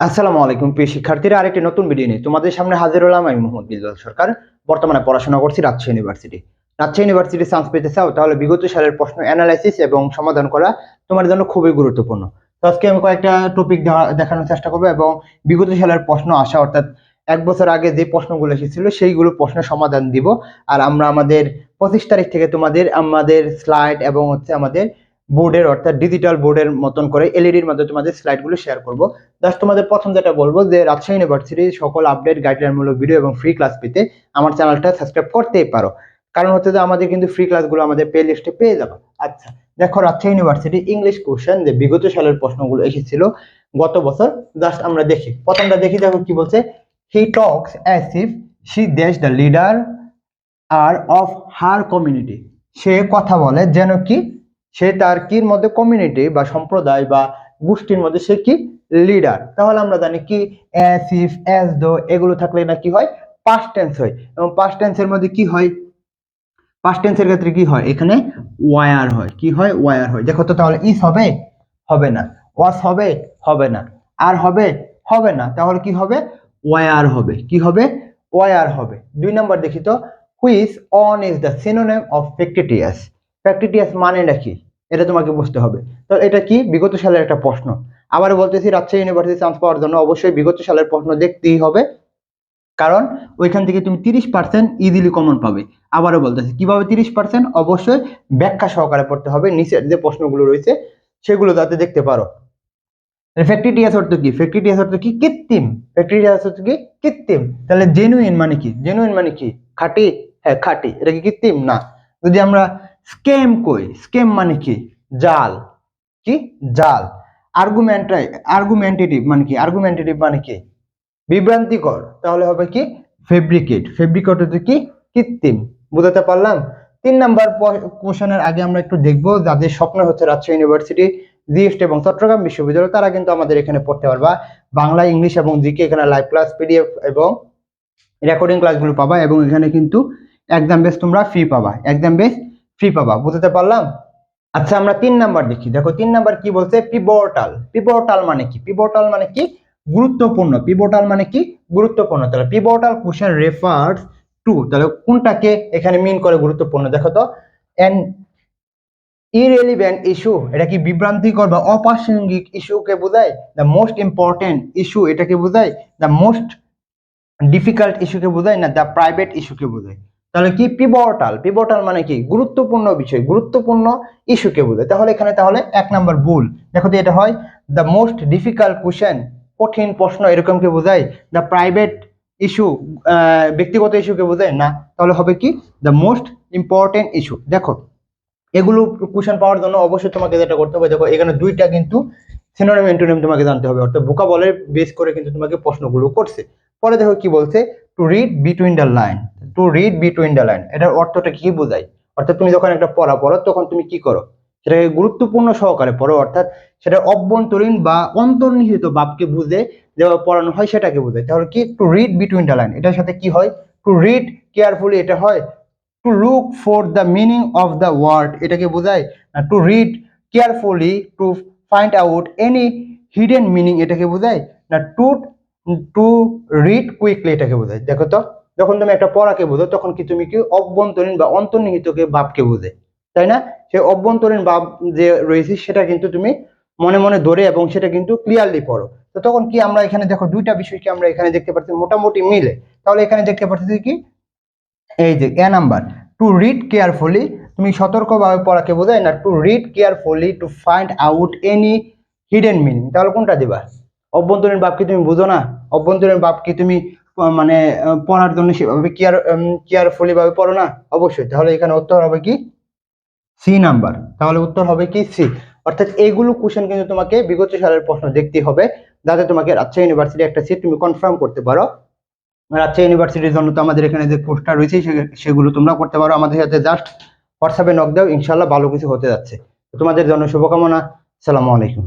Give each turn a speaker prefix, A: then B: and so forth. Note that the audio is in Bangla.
A: আসসালামু আলাইকুম, প্রিয় শিক্ষার্থীরা, আরেকটি নতুন ভিডিও নিয়ে তোমাদের সামনে হাজির হলাম আমি মোহাম্মদ বিল্লাল সরকার। বর্তমানে পড়াশোনা করছি Rajshahi university Rajshahi university science পেতে চাও, তাহলে বিগত সালের প্রশ্ন অ্যানালাইসিস এবং সমাধান করা তোমার জন্য খুবই গুরুত্বপূর্ণ। তো আজকে আমি কয়েকটা টপিক দেখানোর চেষ্টা করব এবং বিগত সালের প্রশ্ন আসা অর্থাৎ এক বছর আগে যে প্রশ্নগুলো এসেছিল, সেইগুলো প্রশ্নের সমাধান দিব। আর আমরা আমাদের পঁচিশ তারিখ থেকে তোমাদের, আমাদের স্লাইড এবং হচ্ছে আমাদের বোর্ডের অর্থাৎ ডিজিটাল বোর্ডের মতন করে এলইডির মাধ্যমে তোমাদের স্লাইডগুলো শেয়ার করব। জাস্ট তোমাদের প্রথম যেটা বলব যে, রাজশাহী ইউনিভার্সিটির সকল আপডেট গাইডলাইনমূলক ভিডিও এবং ফ্রি ক্লাস পেতে আমার চ্যানেলটা সাবস্ক্রাইব করতেই পারো। কারণ হচ্ছে যে, আমাদের কিন্তু ফ্রি ক্লাসগুলো আমাদের প্লে লিস্টে পেয়ে যাবে। আচ্ছা দেখো রাজশাহী ইউনিভার্সিটি ইংলিশ কোশ্চেন যে, বিগত সালের প্রশ্নগুলো এসেছিল গত বছর। জাস্ট আমরা দেখি। প্রথমটা দেখি, দেখো কি বলছে? He talks as if she does the leader are of her community সে কথা বলে, যেন কি? সে তার কির মধ্যে কমিউনিটি বা সম্প্রদায় বা গোষ্ঠীর মধ্যে সে কি লিডার তাহলে আমরা জানি কি অ্যাস ইফ অ্যাজ দো এগুলো থাকলে না কি হয়? পাস্ট টেন্স হয়। এবং পাস্ট টেন্সের মধ্যে কি হয়? পাস্ট টেন্সের ক্ষেত্রে কি হয়? এখানে ওয়ার হয়। কি হয়? ওয়ার হয়। দেখো তো তাহলে ইস হবে? হবে না। ওয়াস হবে? হবে না। আর হবে? হবে না। তাহলে কি হবে? ওয়ার হবে। কি হবে? ওয়ার হবে। দুই নম্বর দেখি তো। Which one is the synonym of factitious factitious মানে কি? এটা তোমাকে বুঝতে হবে। তো এটা কি? বিগত সালের একটা প্রশ্ন। আবার বলতেছি, রাজশাহী ইউনিভার্সিটি চান্স পাওয়ার জন্য অবশ্যই বিগত সালের প্রশ্ন দেখতেই হবে। কারণ ওইখান থেকে তুমি তিরিশ পার্সেন্ট ইজিলি কমন পাবে। আবারও বলতেছি, কীভাবে তিরিশ পার্সেন্ট অবশ্যই ব্যাখ্যা সহকারে পড়তে হবে। নিচের যে প্রশ্নগুলো রয়েছে, সেগুলো যাতে দেখতে পারো। ফ্যাক্টিটিয়াস অর্থ কি? ফ্যাক্টিটিয়াস অর্থ কি? কৃত্রিম। ফ্যাক্টিটিয়াস অর্থ কি? কৃত্রিম। তাহলে জেনুইন মানে কি? জেনুইন মানে কি? খাঁটি? হ্যাঁ খাঁটি। এটা কি কৃত্রিম? না। যদি আমরা স্কেম কই? স্কেম মানে কি? জাল। কি? জাল। আর্গুমেন্ট আর্গুমেন্টেটিভ মানে কি? আর্গুমেন্টেটিভ মানে কি? বিভ্রান্তিকর। তাহলে হবে কি? ফেব্রিকেট ফেব্রিকেট হচ্ছে কি? কৃত্রিম। বুঝাতে পারলাম? তিন নাম্বার কোশ্চেনের আগে আমরা একটু দেখব, যাদের স্বপ্ন হচ্ছে রাজশাহী ইউনিভার্সিটি জিএসটি এবং চট্টগ্রাম বিশ্ববিদ্যালয়, তারা কিন্তু আমাদের এখানে পড়তে পারবা। বাংলা, ইংলিশ এবং জিকে এখানে লাইভ ক্লাস পিডিএফ এবং রেকর্ডিং ক্লাসগুলো পাবা এবং এখানে কিন্তু এক্সাম বেস তোমরা ফ্রি পাবা। এক্সাম বেস ফ্রি পাবা, বুঝতে পারলাম? আচ্ছা আমরা তিন নাম্বার দেখি। দেখো, তিন নাম্বার কি বলছে? পিবোর্টাল পিবোর্টাল মানে কি? পিবোর্টাল মানে কি? গুরুত্বপূর্ণ। পিবোর্টাল মানে কি? গুরুত্বপূর্ণ। তাহলে পিবোর্টাল কোশ্চেন রেফার্স টু তাহলে কোনটাকে এখানে মিন করে গুরুত্বপূর্ণ? দেখো তো এন ইরেলিভেন্ট ইস্যু এটা কি বিভ্রান্তিকর বা অপ্রাসঙ্গিক ইস্যুকে বোঝায়? দ্য মোস্ট ইম্পর্টেন্ট ইস্যু এটাকে বোঝায়? দ্য মোস্ট ডিফিকাল্ট ইস্যুকে বোঝায়? না দ্য প্রাইভেট ইস্যুকে বোঝায়? তাহলে কি? পিভটাল পিভটাল মানে কি? গুরুত্বপূর্ণ বিষয়, গুরুত্বপূর্ণ ইস্যুকে বোঝায়। তাহলে এখানে তাহলে এক নাম্বার ভুল। দেখো তো এটা হয় দ্য মোস্ট ডিফিকাল্ট কোশ্চেন কঠিন প্রশ্ন এরকমকে বোঝায়? দ্য প্রাইভেট ইস্যু ব্যক্তিগত ইস্যুকে বোঝায়? না। তাহলে হবে কি? দ্য মোস্ট ইম্পর্টেন্ট ইস্যু দেখো, এগুলো কোশ্চেন পাওয়ার জন্য অবশ্যই তোমাকে যেটা করতে হবে, দেখো এখানে দুইটা কিন্তু সিনোনিম অ্যান্টোনিম তোমাকে জানতে হবে। অর্থাৎ বুকা বলের বেস করে কিন্তু তোমাকে প্রশ্নগুলো করছে। পরে দেখো কি বলছে? To read between the line to read between the line এটার অর্থটা কি বোঝায়? অর্থাৎ তুমি যখন একটা পড়া পড়ো, তখন তুমি কি করো? সেটাকে গুরুত্বপূর্ণ সহকারে পড়ো, অর্থাৎ সেটা অভ্যন্তরীণ বা অন্তর্নিহিত ভাবকে বুঝে যে পড়ানো হয় সেটাকে বোঝায়। তাহলে কি? To read between the line এটার সাথে কি হয়? টু রিড কেয়ারফুলি এটা হয় to look for the meaning of the word এটাকে বোঝায়। না to read carefully to find out any hidden meaning এটাকে বোঝায়। না টু টু রিড কুইকলি এটাকে বোঝায়। দেখো তো। যখন তুমি একটা পড়াকে বোঝো, তখন কি তুমি কি অভ্যন্তরীণ বা অন্তর্নিহিতকে ভাবকে বোঝে, তাই না? সেই অভ্যন্তরীণ ভাব যে রয়েছে, সেটা কিন্তু তুমি মনে মনে ধরে এবং সেটা কিন্তু ক্লিয়ারলি পড়ো। তো তখন কি আমরা এখানে দেখো, দুইটা বিষয়কে আমরা এখানে দেখতে পাচ্ছি মোটামুটি মিলে। তাহলে এখানে দেখতে পাচ্ছি কি? এই যে A number to read carefully তুমি সতর্কভাবে পড়াকে বোঝায় না to read carefully to find out any hidden meaning তাহলে কোনটা দিবা? অভ্যন্তরীণ ভাব কি তুমি বুঝো না? অভ্যন্তরীণ ভাব কি তুমি মানে পড়ার জন্য সেভাবে কেয়ার কেয়ারফুলি ভাবে পড়ো না? অবশ্যই। তাহলে এখানে উত্তর হবে কি? সি নাম্বার তাহলে উত্তর হবে কি? সি অর্থাৎ এইগুলো কোশ্চেন কিন্তু তোমাকে বিগত সালের প্রশ্ন দেখতে হবে, যাতে তোমাকে রাজশাহী ইউনিভার্সিটি একটা সিট তুমি কনফার্ম করতে পারো। রাজশাহী ইউনিভার্সিটির জন্য তো আমাদের এখানে যে কোর্সটা রয়েছে সেগুলো তোমরা করতে পারো। আমাদের সাথে জাস্ট হোয়াটসঅ্যাপে নক দাও ইনশাল্লাহ ভালো কিছু হতে যাচ্ছে। তোমাদের জন্য শুভকামনা। সালামু আলাইকুম।